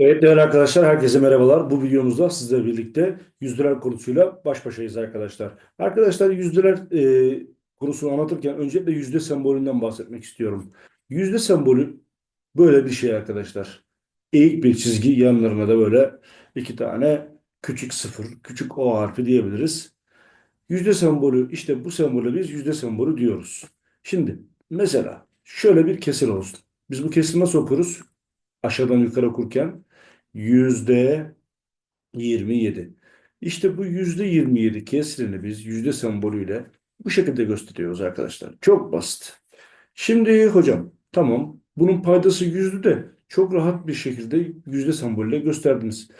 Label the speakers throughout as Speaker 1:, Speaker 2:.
Speaker 1: Evet değerli arkadaşlar herkese merhabalar. Bu videomuzda sizlerle birlikte yüzdeler konusuyla baş başayız arkadaşlar. Arkadaşlar yüzdeler e, konusunu anlatırken öncelikle yüzde sembolünden bahsetmek istiyorum. Yüzde sembolü böyle bir şey arkadaşlar. Eğik bir çizgi yanlarına da böyle iki tane küçük sıfır, küçük O harfi diyebiliriz. Yüzde sembolü işte bu sembolü biz yüzde sembolü diyoruz. Şimdi mesela şöyle bir kesir olsun. Biz bu kesiri nasıl okuruz? Aşağıdan yukarı okurken yüzde 27. İşte bu yüzde 27 kesrini biz yüzde sembolüyle bu şekilde gösteriyoruz arkadaşlar. Çok basit. Şimdi hocam tamam bunun paydası yüzdü de çok rahat bir şekilde yüzde sembolüyle gösterdiniz.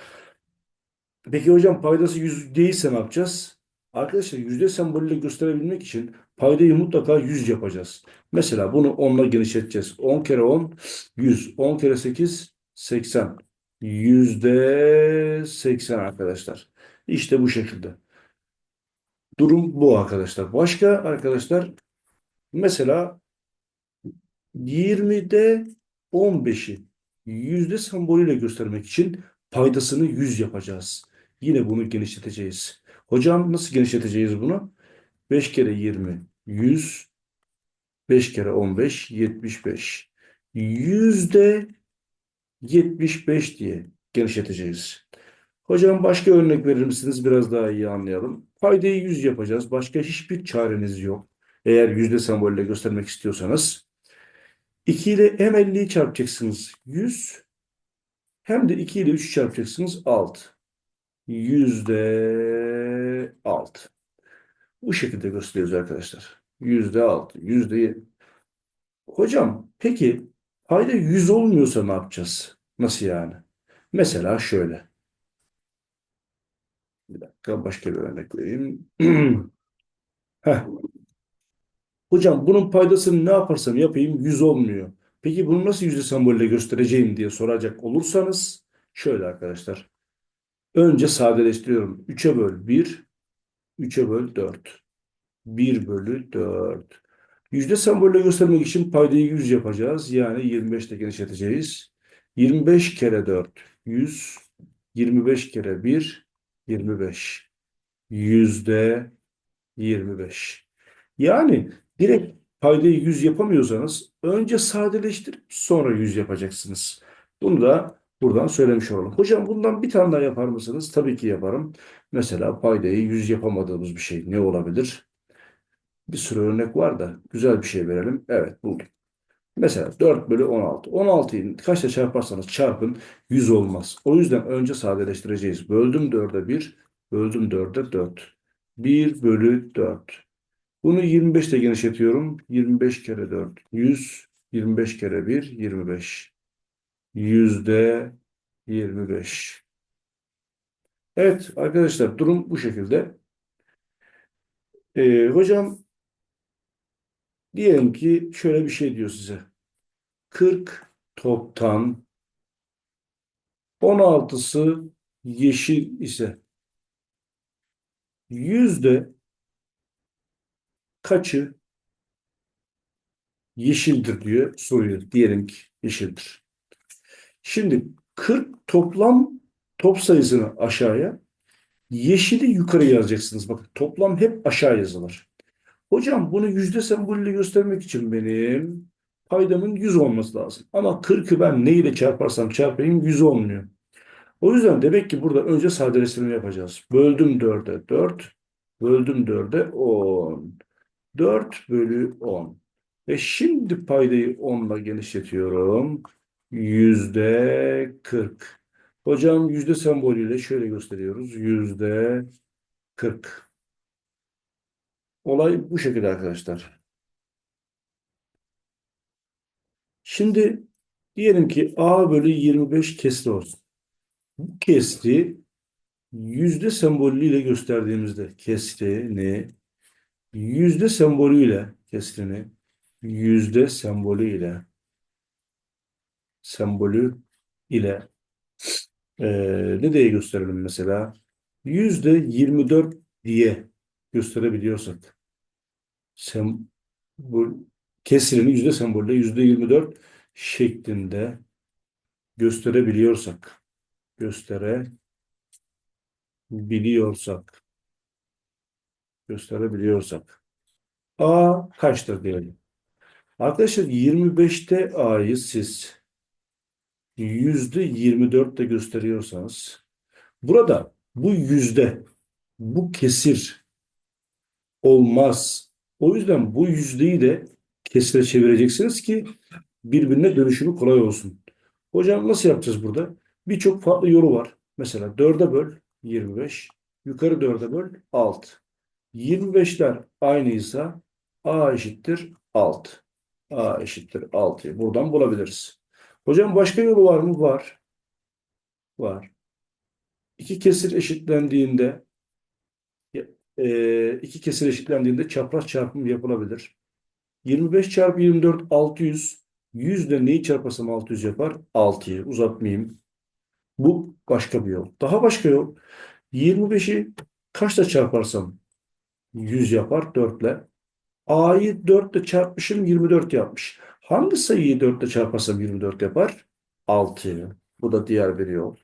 Speaker 1: Peki hocam paydası yüz değilse ne yapacağız? Arkadaşlar yüzde sembolüyle gösterebilmek için paydayı mutlaka 100 yapacağız. Mesela bunu 10 ile genişleteceğiz. 10 kere 10 100. 10 kere 8 80. Yüzde 80 arkadaşlar. İşte bu şekilde. Durum bu arkadaşlar. Başka arkadaşlar mesela 20'de 15'i yüzde sembolüyle göstermek için paydasını 100 yapacağız. Yine bunu genişleteceğiz. Hocam nasıl genişleteceğiz bunu? 5 kere 20 100 5 kere 15 75 yüzde 75 diye genişleteceğiz. Hocam başka örnek verir misiniz? Biraz daha iyi anlayalım. Paydayı 100 yapacağız. Başka hiçbir çareniz yok. Eğer yüzde sembolüyle göstermek istiyorsanız. 2 ile hem 50'yi çarpacaksınız 100 hem de 2 ile 3'ü çarpacaksınız 6. Yüzde 6. Bu şekilde gösteriyoruz arkadaşlar. Yüzde 6. Yüzde Hocam peki payda 100 olmuyorsa ne yapacağız? Nasıl yani? Mesela şöyle. Bir dakika başka bir örnek vereyim. Heh. Hocam bunun paydasını ne yaparsam yapayım 100 olmuyor. Peki bunu nasıl yüzde sembolüyle göstereceğim diye soracak olursanız şöyle arkadaşlar. Önce sadeleştiriyorum. 3'e böl 1, 3'e böl 4. 1 bölü 4. Yüzde sembolüyle göstermek için paydayı 100 yapacağız. Yani 25 ile genişleteceğiz. 25 kere 4 100. 25 kere 1 25. Yüzde 25. Yani direkt paydayı 100 yapamıyorsanız önce sadeleştirip sonra 100 yapacaksınız. Bunu da buradan söylemiş olalım. Hocam bundan bir tane daha yapar mısınız? Tabii ki yaparım. Mesela paydayı 100 yapamadığımız bir şey ne olabilir? Bir sürü örnek var da güzel bir şey verelim. Evet buldum. Mesela 4 bölü 16. 16'yı kaçla çarparsanız çarpın 100 olmaz. O yüzden önce sadeleştireceğiz. Böldüm 4'e 1, böldüm 4'e 4. 1 bölü 4. Bunu 25 ile genişletiyorum. 25 kere 4, 100. 25 kere 1, 25. Yüzde 25. Evet arkadaşlar durum bu şekilde. Ee, hocam Diyelim ki şöyle bir şey diyor size. 40 toptan 16'sı yeşil ise yüzde kaçı yeşildir diyor soruyor. Diyelim ki yeşildir. Şimdi 40 toplam top sayısını aşağıya yeşili yukarı yazacaksınız. Bakın toplam hep aşağı yazılır. Hocam bunu yüzde sembolüyle göstermek için benim paydamın 100 olması lazım. Ama 40'ı ben ne ile çarparsam çarpayım 100 olmuyor. O yüzden demek ki burada önce sadeleştirme yapacağız. Böldüm 4'e 4, böldüm 4'e 10. 4 bölü 10. Ve şimdi paydayı 10 ile genişletiyorum. Yüzde 40. Hocam yüzde sembolüyle şöyle gösteriyoruz. Yüzde 40. Olay bu şekilde arkadaşlar. Şimdi diyelim ki A bölü 25 kesri olsun. Bu kesri yüzde sembolüyle gösterdiğimizde kesrini yüzde sembolüyle kesrini yüzde sembolüyle sembolü ile e, ne diye gösterelim mesela? Yüzde 24 diye gösterebiliyorsak sembol kesirini yüzde sembolle yüzde 24 şeklinde gösterebiliyorsak gösterebiliyorsak gösterebiliyorsak A kaçtır diyelim. Arkadaşlar 25'te A'yı siz %24 de gösteriyorsanız burada bu yüzde bu kesir olmaz. O yüzden bu yüzdeyi de kesire çevireceksiniz ki birbirine dönüşümü kolay olsun. Hocam nasıl yapacağız burada? Birçok farklı yolu var. Mesela 4'e böl 25. Yukarı 4'e böl 6. 25'ler aynıysa A eşittir 6. A eşittir 6'yı buradan bulabiliriz. Hocam başka yolu var mı? Var. Var. İki kesir eşitlendiğinde e, iki kesir eşitlendiğinde çapraz çarpım yapılabilir. 25 çarpı 24 600. 100 ile neyi çarparsam 600 yapar? 6'yı uzatmayayım. Bu başka bir yol. Daha başka yol. 25'i kaçla çarparsam 100 yapar 4 ile. A'yı 4 ile çarpmışım 24 yapmış. Hangi sayıyı 4 ile çarparsam 24 yapar? 6'yı. Bu da diğer bir yol.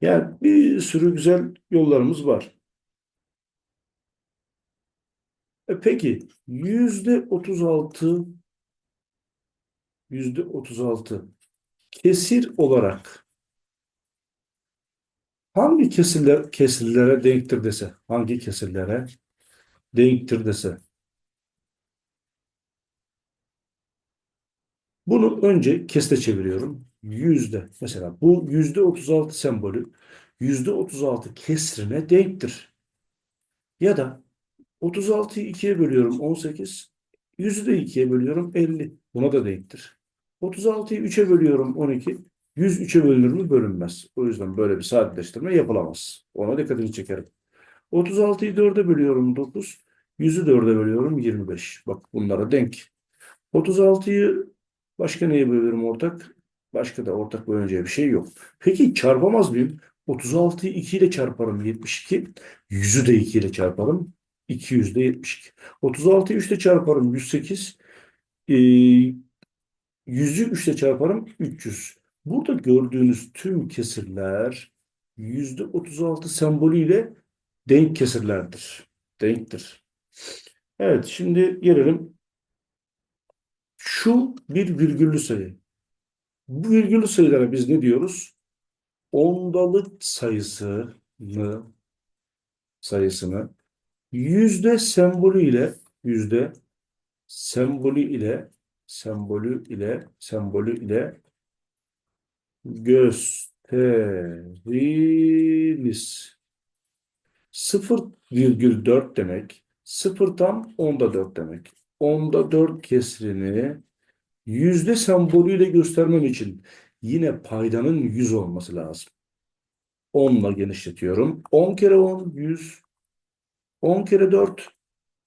Speaker 1: Yani bir sürü güzel yollarımız var. E peki yüzde 36 yüzde 36 kesir olarak hangi kesirler kesirlere denktir dese hangi kesirlere denktir dese bunu önce kesre çeviriyorum. Yüzde mesela bu yüzde 36 sembolü yüzde 36 kesrine denktir. Ya da 36'yı 2'ye bölüyorum 18. 100'ü de 2'ye bölüyorum 50. Buna da denktir. 36'yı 3'e bölüyorum 12. 100 3'e bölünür mü? Bölünmez. O yüzden böyle bir sadeleştirme yapılamaz. Ona dikkatini çekerim. 36'yı 4'e bölüyorum 9. 100'ü 4'e bölüyorum 25. Bak bunlara denk. 36'yı başka neye bölüyorum ortak? Başka da ortak bölüneceği bir şey yok. Peki çarpamaz mıyım? 36'yı 2 ile çarparım 72. 100'ü de 2 ile çarparım. 200 de 72. 36'yı 3 ile çarparım 108. Ee, 100'ü 3 ile çarparım 300. Burada gördüğünüz tüm kesirler %36 sembolüyle denk kesirlerdir. Denktir. Evet şimdi gelelim. Şu bir virgüllü sayı. Bu virgüllü sayılara biz ne diyoruz? Ondalık sayısını sayısını yüzde sembolü ile yüzde sembolü ile sembolü ile sembolü ile gösteririz. 0,4 demek. 0 tam onda 4 demek. Onda 4 kesrini yüzde sembolüyle göstermem için yine paydanın 100 olması lazım. 10 ile genişletiyorum. 10 kere 10 100. 10 kere 4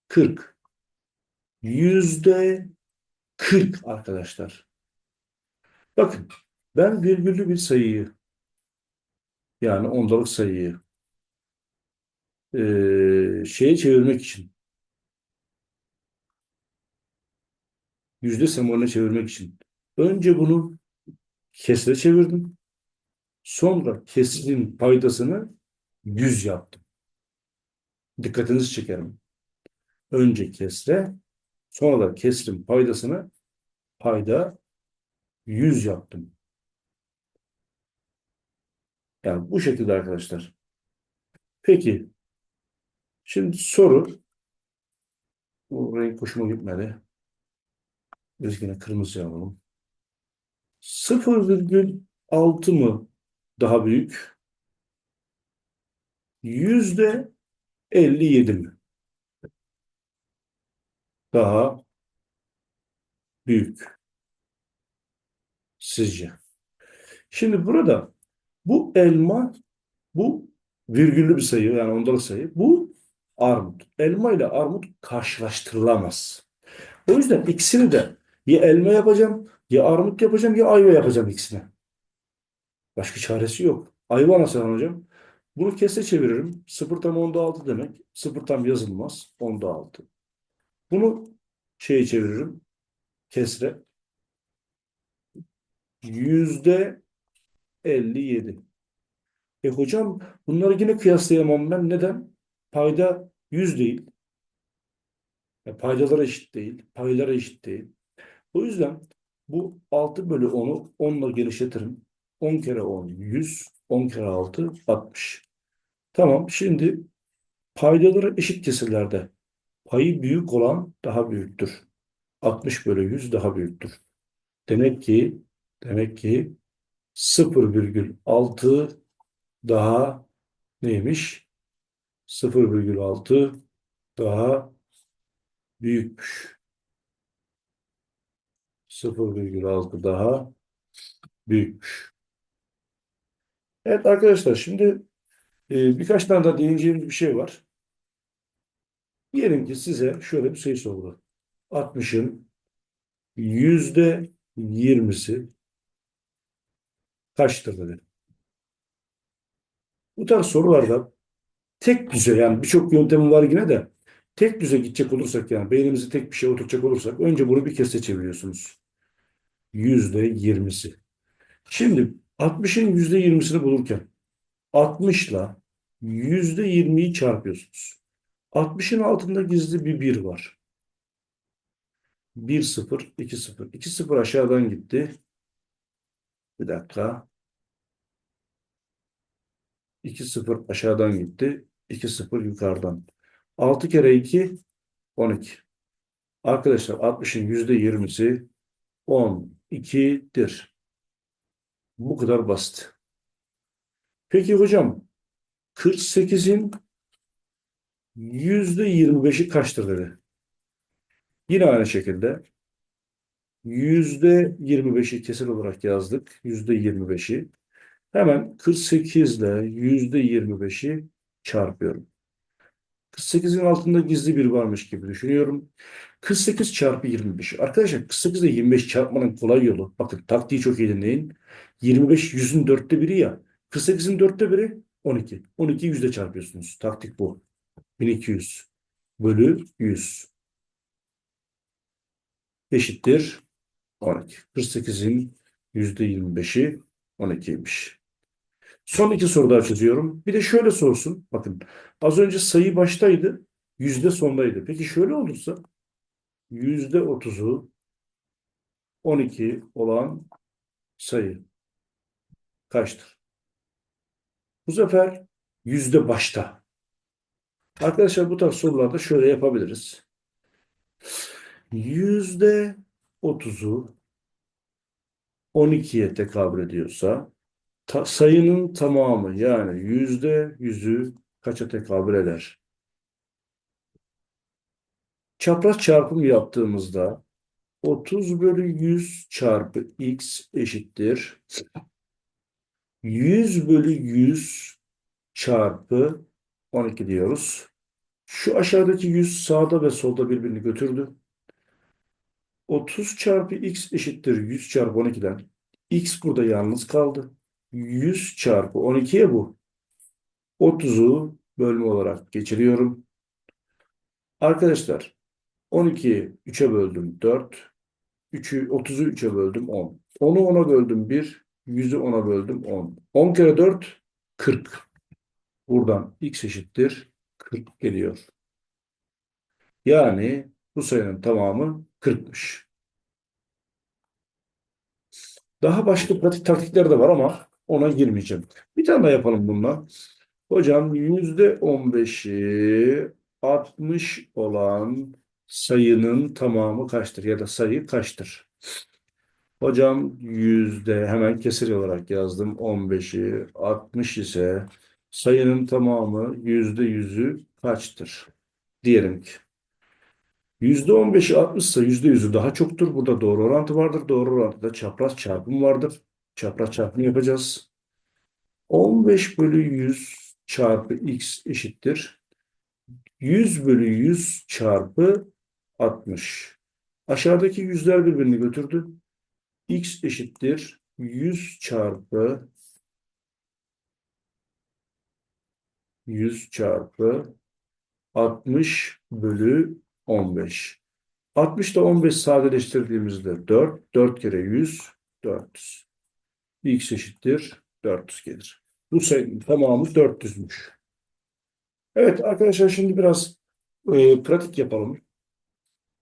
Speaker 1: 40. Yüzde 40 arkadaşlar. Bakın ben virgüllü bir sayıyı yani ondalık sayıyı eee, şeye çevirmek için yüzde semboline çevirmek için önce bunu kesre çevirdim. Sonra kesirin paydasını 100 yaptım. Dikkatinizi çekerim. Önce kesre, sonra da kesrin paydasını payda 100 yaptım. Yani bu şekilde arkadaşlar. Peki. Şimdi soru. Bu renk hoşuma gitmedi. Biz yine kırmızı alalım. 0,6 mı daha büyük? Yüzde 57 mi? Daha büyük. Sizce? Şimdi burada bu elma bu virgüllü bir sayı yani ondalık sayı. Bu armut. Elma ile armut karşılaştırılamaz. O yüzden ikisini de ya elma yapacağım, ya armut yapacağım, ya ayva yapacağım ikisini. Başka çaresi yok. Ayva nasıl hocam? Bunu kese çeviririm. 0 tam onda 6 demek. 0 tam yazılmaz. Onda 6. Bunu şeye çeviririm. Kesre. Yüzde 57. E hocam bunları yine kıyaslayamam ben. Neden? Payda 100 değil. E, paydalara eşit değil. Paylara eşit değil. O yüzden bu 6 bölü 10'u 10 ile genişletirim. 10 kere 10 100. 10 kere 6 60. Tamam şimdi paydaları eşit kesirlerde payı büyük olan daha büyüktür. 60 bölü 100 daha büyüktür. Demek ki demek ki 0,6 daha neymiş? 0,6 daha büyükmüş. 0,6 daha büyükmüş. Evet arkadaşlar şimdi e, birkaç tane daha değineceğimiz bir şey var. Diyelim ki size şöyle bir sayı sordu. 60'ın yüzde 20'si kaçtır dedi. Bu tarz sorularda tek düze yani birçok yöntemi var yine de tek düze gidecek olursak yani beynimizi tek bir şeye oturtacak olursak önce bunu bir kez seçebiliyorsunuz. Yüzde yirmisi. Şimdi 60'ın yüzde yirmisini bulurken 60 ile yüzde yirmiyi çarpıyorsunuz. 60'ın altında gizli bir 1 var. 1 0 2 0. 2 0 aşağıdan gitti. Bir dakika. 2 0 aşağıdan gitti. 2 0 yukarıdan. 6 kere 2 12. Arkadaşlar 60'ın %20'si 12'dir. Bu kadar basit. Peki hocam 48'in %25'i kaçtır dedi. Yine aynı şekilde %25'i kesin olarak yazdık. %25'i. Hemen 48 ile %25'i çarpıyorum. 48'in altında gizli bir varmış gibi düşünüyorum. 48 çarpı 25. Arkadaşlar 48 ile 25 çarpmanın kolay yolu. Bakın taktiği çok iyi dinleyin. 25 yüzün dörtte biri ya. 48'in dörtte biri 12. 12 yüzde çarpıyorsunuz. Taktik bu. 1200 bölü 100 eşittir 12. 48'in %25'i 12'ymiş. Son iki soru daha çözüyorum. Bir de şöyle sorsun. Bakın az önce sayı baştaydı. Yüzde sondaydı. Peki şöyle olursa yüzde 30'u 12 olan sayı kaçtır? Bu sefer yüzde başta. Arkadaşlar bu tarz sorularda şöyle yapabiliriz. Yüzde 30'u 12'ye tekabül ediyorsa ta, sayının tamamı yani yüzde yüzü kaça tekabül eder? Çapraz çarpım yaptığımızda 30 bölü 100 çarpı x eşittir. 100 bölü 100 çarpı 12 diyoruz. Şu aşağıdaki 100 sağda ve solda birbirini götürdü. 30 çarpı x eşittir 100 çarpı 12'den. x burada yalnız kaldı. 100 çarpı 12'ye bu. 30'u bölme olarak geçiriyorum. Arkadaşlar 12'yi 3'e böldüm 4. 3'ü 30'u 3'e böldüm 10. 10'u 10'a böldüm 1. 100'ü 10'a böldüm 10. 10 kere 4 40. Buradan x eşittir 40 geliyor. Yani bu sayının tamamı 40'mış. Daha başka pratik taktikler de var ama ona girmeyeceğim. Bir tane daha yapalım bununla. Hocam %15'i 60 olan sayının tamamı kaçtır? Ya da sayı kaçtır? Hocam yüzde hemen kesir olarak yazdım. 15'i 60 ise sayının tamamı yüzde yüzü kaçtır? Diyelim ki. Yüzde on beşi 60 ise yüzde yüzü daha çoktur. Burada doğru orantı vardır. Doğru orantıda çapraz çarpım vardır. Çapraz çarpım yapacağız. 15 bölü 100 çarpı x eşittir. 100 bölü 100 çarpı 60. Aşağıdaki yüzler birbirini götürdü. X eşittir. 100 çarpı 100 çarpı 60 bölü 15. 60 ile 15 sadeleştirdiğimizde 4. 4 kere 100 400. x eşittir 400 gelir. Bu sayının tamamı 400'müş. Evet arkadaşlar şimdi biraz e, pratik yapalım.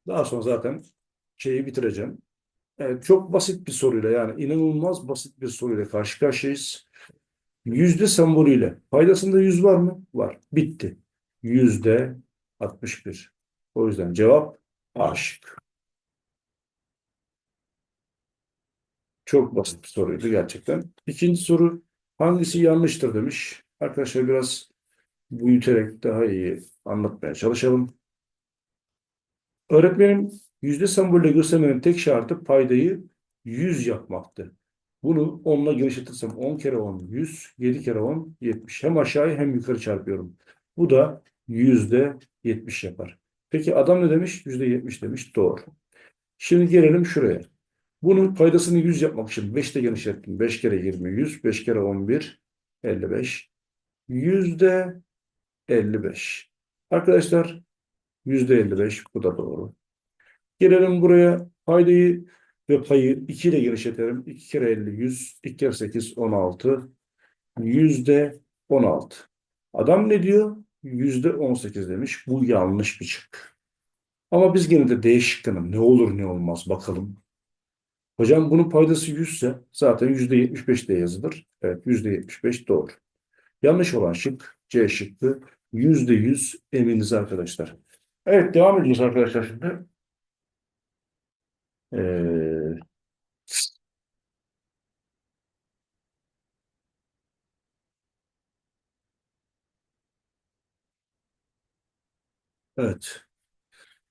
Speaker 1: Daha sonra zaten şeyi bitireceğim. Evet, çok basit bir soruyla yani inanılmaz basit bir soruyla karşı karşıyayız. Yüzde sembolüyle. Paydasında yüz var mı? Var. Bitti. Yüzde 61. O yüzden cevap A şıkkı. Çok basit bir soruydu gerçekten. İkinci soru hangisi yanlıştır demiş. Arkadaşlar biraz büyüterek daha iyi anlatmaya çalışalım. Öğretmenim yüzde sembolüyle göstermenin tek şartı paydayı 100 yapmaktı. Bunu 10 ile genişletirsem 10 kere 10 100, 7 kere 10 70. Hem aşağıya hem yukarı çarpıyorum. Bu da yüzde 70 yapar. Peki adam ne demiş? Yüzde 70 demiş. Doğru. Şimdi gelelim şuraya. Bunun paydasını 100 yapmak için 5 ile genişlettim. 5 kere 20 100, 5 kere 11 55. Yüzde 55. Arkadaşlar yüzde 55 bu da doğru. Gelelim buraya paydayı ve payı 2 ile genişletelim. 2 kere 50 100, 2 kere 8 16. Yüzde 16. Adam ne diyor? Yüzde 18 demiş. Bu yanlış bir çık. Ama biz gene de D ne olur ne olmaz bakalım. Hocam bunun paydası 100 ise zaten yüzde 75 de yazılır. Evet yüzde 75 doğru. Yanlış olan şık C şıkkı. Yüzde 100 eminiz arkadaşlar. Evet devam ediyoruz arkadaşlar şimdi. Ee, evet.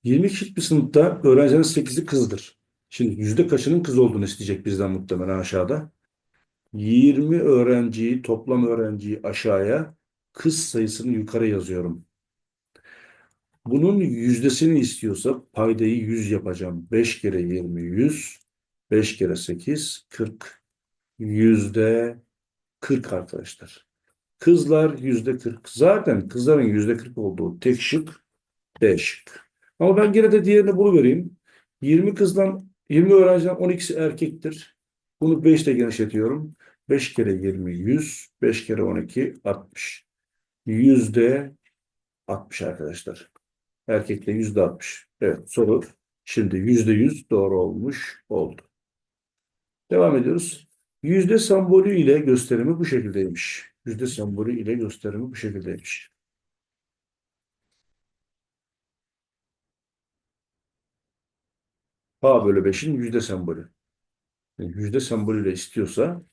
Speaker 1: 20 kişilik bir sınıfta öğrencilerin 8'i kızdır. Şimdi yüzde kaçının kız olduğunu isteyecek bizden muhtemelen aşağıda. 20 öğrenciyi, toplam öğrenciyi aşağıya, kız sayısını yukarı yazıyorum. Bunun yüzdesini istiyorsa paydayı 100 yapacağım. 5 kere 20 100, 5 kere 8 40. Yüzde 40 arkadaşlar. Kızlar yüzde 40. Zaten kızların yüzde 40 olduğu tek şık D şık. Ama ben gene de diğerini buluvereyim. 20 kızdan 20 öğrenciden 12'si erkektir. Bunu 5 ile genişletiyorum. 5 kere 20 100, 5 kere 12 60. Yüzde 60 arkadaşlar. Erkekte yüzde 60. Evet soru şimdi yüzde 100 doğru olmuş oldu. Devam ediyoruz. Yüzde sembolü ile gösterimi bu şekildeymiş. Yüzde sembolü ile gösterimi bu şekildeymiş. K bölü 5'in yüzde sembolü. Yani yüzde sembolüyle istiyorsa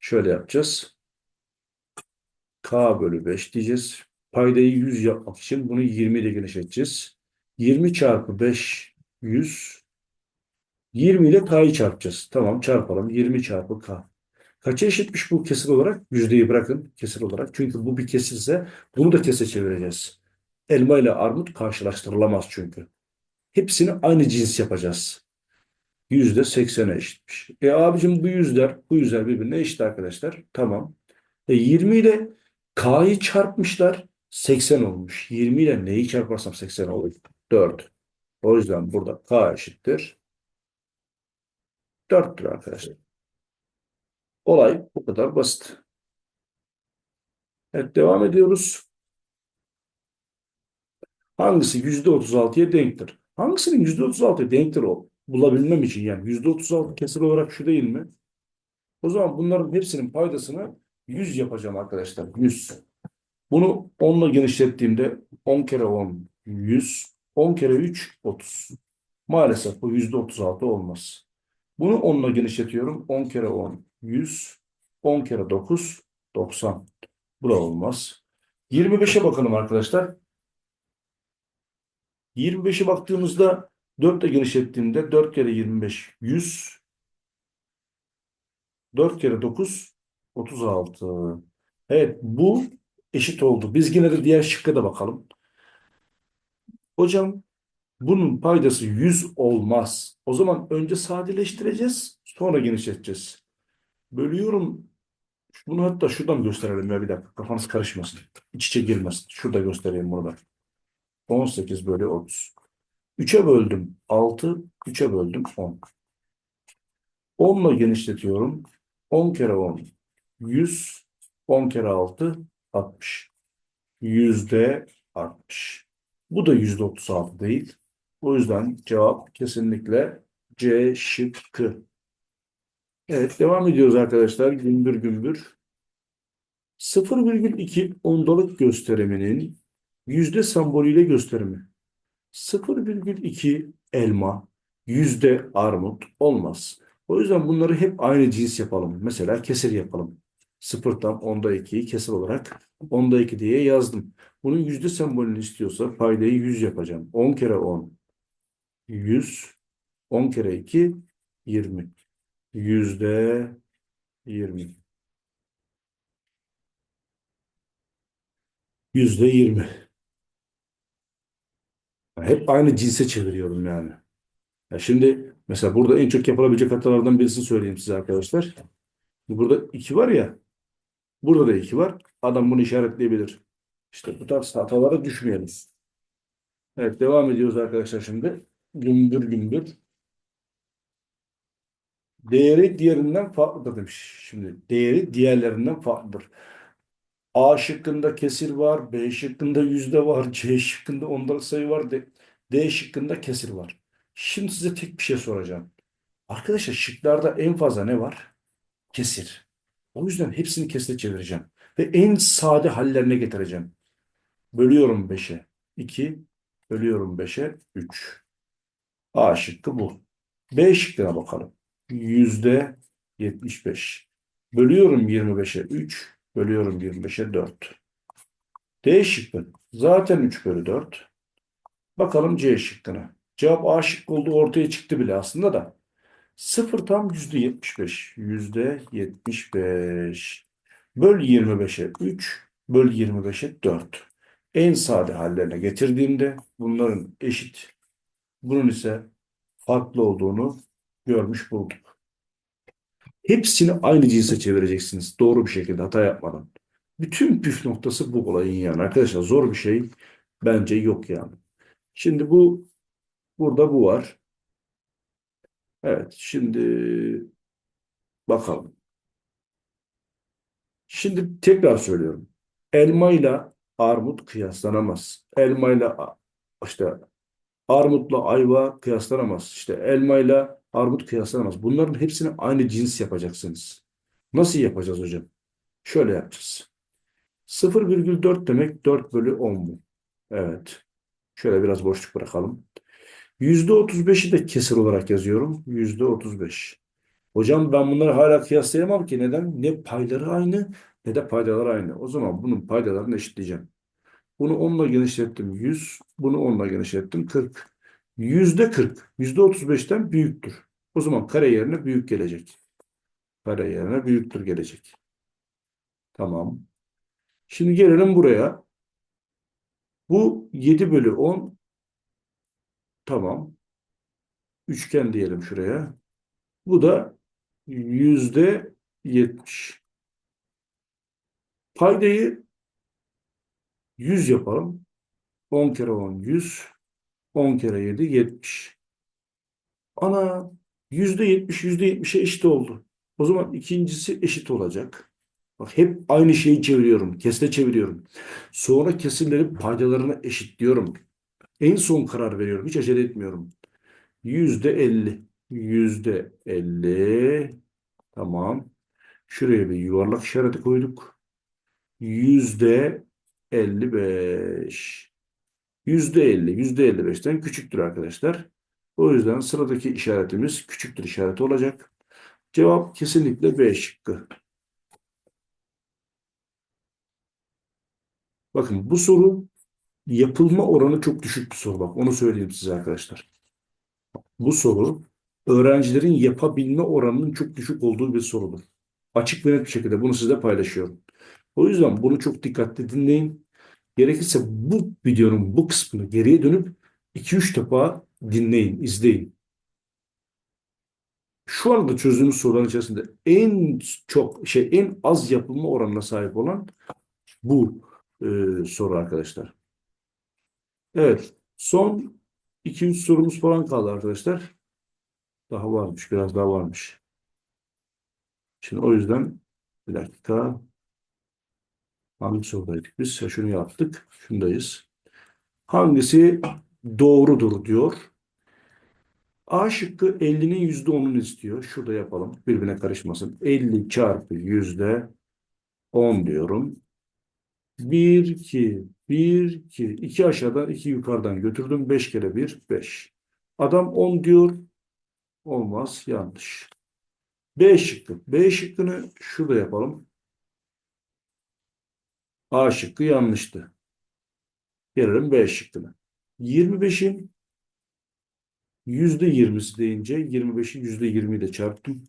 Speaker 1: şöyle yapacağız. K bölü 5 diyeceğiz. Paydayı 100 yapmak için bunu 20 ile genişleteceğiz. 20 çarpı 5 100. 20 ile K'yı çarpacağız. Tamam çarpalım. 20 çarpı K. Kaça eşitmiş bu kesir olarak? Yüzdeyi bırakın kesir olarak. Çünkü bu bir kesirse bunu da kese çevireceğiz. Elma ile armut karşılaştırılamaz çünkü. Hepsini aynı cins yapacağız. Yüzde seksene eşitmiş. E abicim bu yüzler, bu yüzler birbirine eşit arkadaşlar. Tamam. E 20 ile K'yı çarpmışlar. 80 olmuş. 20 ile neyi çarparsam 80 olur. 4. O yüzden burada K eşittir. 4'tür arkadaşlar. Olay bu kadar basit. Evet devam ediyoruz. Hangisi %36'ya denktir? Hangisinin %36'ya denktir o? Bulabilmem için yani %36 kesir olarak şu değil mi? O zaman bunların hepsinin paydasını 100 yapacağım arkadaşlar. 100. Bunu 10 ile genişlettiğimde 10 kere 10 100. 10 kere 3 30. Maalesef bu %36 olmaz. Bunu 10 ile genişletiyorum. 10 kere 10 100. 10 kere 9 90. Bu da olmaz. 25'e bakalım arkadaşlar. 25'e baktığımızda 4 ile genişlettiğimde 4 kere 25 100. 4 kere 9 36. Evet bu eşit oldu. Biz yine de diğer şıkka da bakalım. Hocam bunun paydası 100 olmaz. O zaman önce sadeleştireceğiz. Sonra genişleteceğiz. Bölüyorum. Bunu hatta şuradan gösterelim ya bir dakika. Kafanız karışmasın. İç içe girmesin. Şurada göstereyim bunu da. 18 bölü 30. 3'e böldüm 6. 3'e böldüm 10. 10 ile genişletiyorum. 10 kere 10. 100. 10 kere 6 60. Yüzde 60. Bu da yüzde 36 değil. O yüzden cevap kesinlikle C şıkkı. Evet devam ediyoruz arkadaşlar. Gümbür gümbür. 0,2 ondalık gösteriminin yüzde sembolüyle gösterimi. 0,2 elma, yüzde armut olmaz. O yüzden bunları hep aynı cins yapalım. Mesela kesir yapalım. Sıfırdan onda 2'yi kesir olarak onda 2 diye yazdım. Bunun yüzde sembolünü istiyorsa paydayı 100 yapacağım. 10 kere 10 100 10 kere 2 20 yüzde 20 yüzde 20 hep aynı cinse çeviriyorum yani. Ya şimdi mesela burada en çok yapılabilecek hatalardan birisini söyleyeyim size arkadaşlar. Burada 2 var ya burada da 2 var. Adam bunu işaretleyebilir. İşte bu tarz hatalara düşmeyelim. Evet devam ediyoruz arkadaşlar şimdi. Gümbür gümbür. Değeri diğerinden farklıdır demiş. Şimdi değeri diğerlerinden farklıdır. A şıkkında kesir var, B şıkkında yüzde var, C şıkkında ondalık sayı var, D, D şıkkında kesir var. Şimdi size tek bir şey soracağım. Arkadaşlar şıklarda en fazla ne var? Kesir. O yüzden hepsini kesire çevireceğim. Ve en sade hallerine getireceğim. Bölüyorum 5'e 2, bölüyorum 5'e 3. A şıkkı bu. B şıkkına bakalım. Yüzde 75. Bölüyorum 25'e 3, bölüyorum 25'e 4. D şıkkı. Zaten 3 bölü 4. Bakalım C şıkkına. Cevap A şıkkı olduğu ortaya çıktı bile aslında da. 0 tam yüzde 75. Yüzde 75. Böl 25'e 3, böl 25'e 4. En sade hallerine getirdiğimde bunların eşit, bunun ise farklı olduğunu görmüş bulduk. Hepsini aynı cinse çevireceksiniz. Doğru bir şekilde hata yapmadan. Bütün püf noktası bu olayın yani. Arkadaşlar zor bir şey bence yok yani. Şimdi bu burada bu var. Evet şimdi bakalım. Şimdi tekrar söylüyorum. Elma ile armut kıyaslanamaz. Elma ile işte armutla ayva kıyaslanamaz. İşte elma ile armut kıyaslanamaz. Bunların hepsini aynı cins yapacaksınız. Nasıl yapacağız hocam? Şöyle yapacağız. 0,4 demek 4 bölü 10 mu? Evet. Şöyle biraz boşluk bırakalım. %35'i de kesir olarak yazıyorum. %35. Hocam ben bunları hala kıyaslayamam ki. Neden? Ne payları aynı ne de paydaları aynı. O zaman bunun paydalarını eşitleyeceğim. Bunu 10'la genişlettim 100. Bunu 10'la genişlettim 40. Yüzde 40. Yüzde 35'ten büyüktür. O zaman kare yerine büyük gelecek. Kare yerine büyüktür gelecek. Tamam. Şimdi gelelim buraya. Bu 7 bölü 10. Tamam. Üçgen diyelim şuraya. Bu da yüzde 70. Paydayı 100 yapalım. 10 kere 10 100. 10 kere 7 70. Ana yüzde 70 yüzde 70'e eşit oldu. O zaman ikincisi eşit olacak. Bak hep aynı şeyi çeviriyorum. Kesre çeviriyorum. Sonra kesirleri paydalarına eşitliyorum. En son karar veriyorum. Hiç acele etmiyorum. Yüzde 50. Yüzde 50. Tamam. Şuraya bir yuvarlak işareti koyduk. Yüzde 55. Yüzde 50, yüzde 55'ten küçüktür arkadaşlar. O yüzden sıradaki işaretimiz küçüktür işareti olacak. Cevap kesinlikle B şıkkı. Bakın bu soru yapılma oranı çok düşük bir soru. Bak onu söyleyeyim size arkadaşlar. Bu soru öğrencilerin yapabilme oranının çok düşük olduğu bir sorudur. Açık ve net bir şekilde bunu sizle paylaşıyorum. O yüzden bunu çok dikkatli dinleyin. Gerekirse bu videonun bu kısmını geriye dönüp 2-3 defa dinleyin, izleyin. Şu anda çözdüğümüz soruların içerisinde en çok şey en az yapılma oranına sahip olan bu e, soru arkadaşlar. Evet. Son 2-3 sorumuz falan kaldı arkadaşlar. Daha varmış. Biraz daha varmış. Şimdi o yüzden bir dakika. Hangi sorudaydık biz? Ya şunu yaptık. Şundayız. Hangisi doğrudur diyor. A şıkkı 50'nin %10'unu istiyor. Şurada yapalım. Birbirine karışmasın. 50 çarpı yüzde 10 diyorum. 1, 2, 1, 2. 2 aşağıdan 2 yukarıdan götürdüm. 5 kere 1, 5. Adam 10 diyor. Olmaz. Yanlış. B şıkkı. B şıkkını şurada yapalım. A şıkkı yanlıştı. Gelelim B şıkkına. 25'in %20'si deyince 25'i %20 ile çarptım.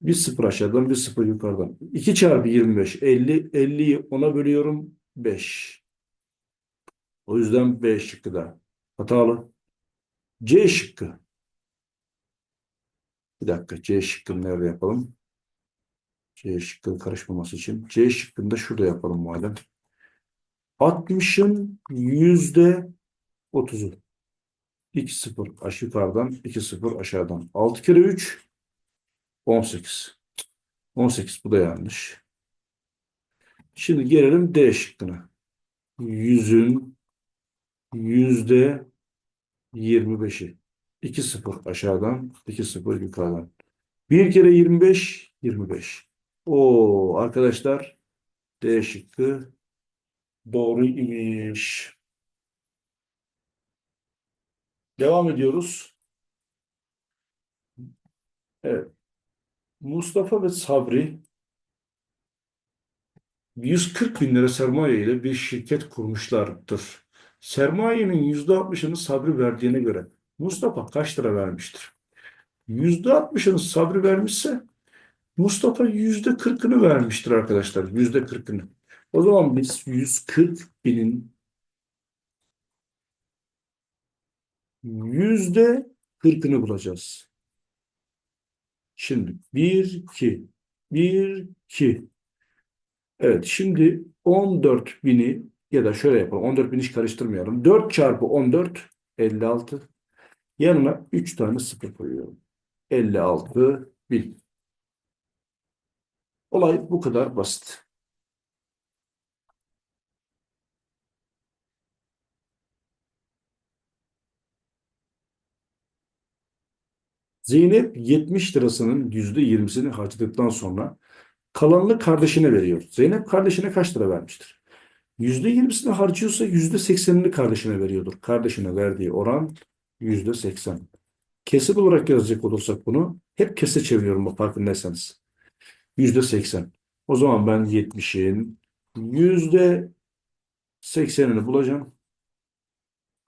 Speaker 1: Bir sıfır aşağıdan bir sıfır yukarıdan. 2 çarpı 25 50. 50'yi 10'a bölüyorum 5. O yüzden B şıkkı da hatalı. C şıkkı. Bir dakika C şıkkını nerede yapalım? C şıkkı karışmaması için. C şıkkını da şurada yapalım madem. 60'ın yüzde 30'u. 2 sıfır aşağı yukarıdan 2 sıfır aşağıdan. 6 kere 3 18. 18 bu da yanlış. Şimdi gelelim D şıkkına. Yüzün yüzde 25'i. 2 sıfır aşağıdan 2 sıfır yukarıdan. 1 kere 25 25. O arkadaşlar D şıkkı doğru imiş. Devam ediyoruz. Evet. Mustafa ve Sabri 140 bin lira sermaye ile bir şirket kurmuşlardır. Sermayenin %60'ını Sabri verdiğine göre Mustafa kaç lira vermiştir? %60'ını Sabri vermişse Mustafa %40'ını vermiştir arkadaşlar. %40'ını. O zaman biz 140 binin yüzde kırkını bulacağız. Şimdi 1, 2, 1, 2. Evet şimdi 14 bini ya da şöyle yapalım. 14 bini hiç karıştırmayalım. 4 çarpı 14 56. Yanına 3 tane sıfır koyuyorum. 56 bin. Olay bu kadar basit. Zeynep 70 lirasının %20'sini harcadıktan sonra kalanını kardeşine veriyor. Zeynep kardeşine kaç lira vermiştir? %20'sini harcıyorsa %80'ini kardeşine veriyordur. Kardeşine verdiği oran %80. Kesir olarak yazacak olursak bunu hep kese çeviriyorum bak farkındaysanız. %80. O zaman ben 70'in %80'ini bulacağım.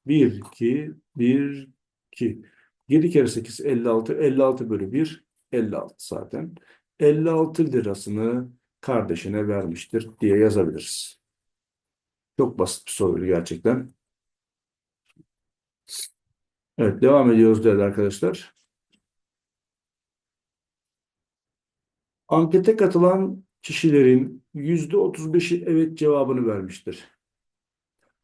Speaker 1: 1, 2, 1, 2. 7 kere 8 56. 56 bölü 1 56 zaten. 56 lirasını kardeşine vermiştir diye yazabiliriz. Çok basit bir soruydu gerçekten. Evet devam ediyoruz değerli arkadaşlar. Ankete katılan kişilerin %35'i evet cevabını vermiştir.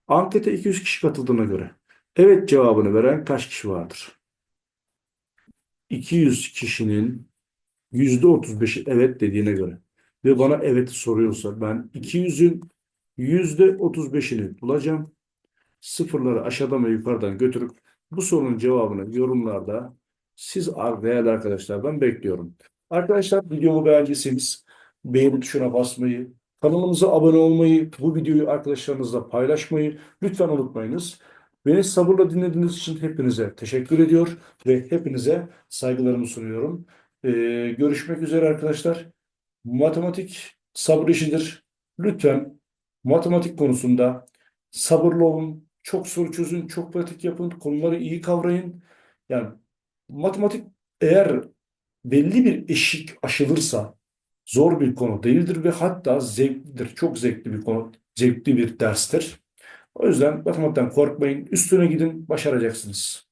Speaker 1: Ankete 200 kişi katıldığına göre evet cevabını veren kaç kişi vardır? 200 kişinin %35'i evet dediğine göre ve bana evet soruyorsa ben 200'ün %35'ini bulacağım. Sıfırları aşağıdan ve yukarıdan götürüp bu sorunun cevabını yorumlarda siz değerli arkadaşlardan bekliyorum. Arkadaşlar videomu beğendiyseniz beğeni tuşuna basmayı, kanalımıza abone olmayı, bu videoyu arkadaşlarınızla paylaşmayı lütfen unutmayınız. Beni sabırla dinlediğiniz için hepinize teşekkür ediyor ve hepinize saygılarımı sunuyorum. Ee, görüşmek üzere arkadaşlar. Matematik sabır işidir. Lütfen matematik konusunda sabırlı olun. Çok soru çözün, çok pratik yapın, konuları iyi kavrayın. Yani matematik eğer belli bir eşik aşılırsa zor bir konu değildir ve hatta zevklidir. Çok zevkli bir konu, zevkli bir derstir. O yüzden matematikten korkmayın. Üstüne gidin, başaracaksınız.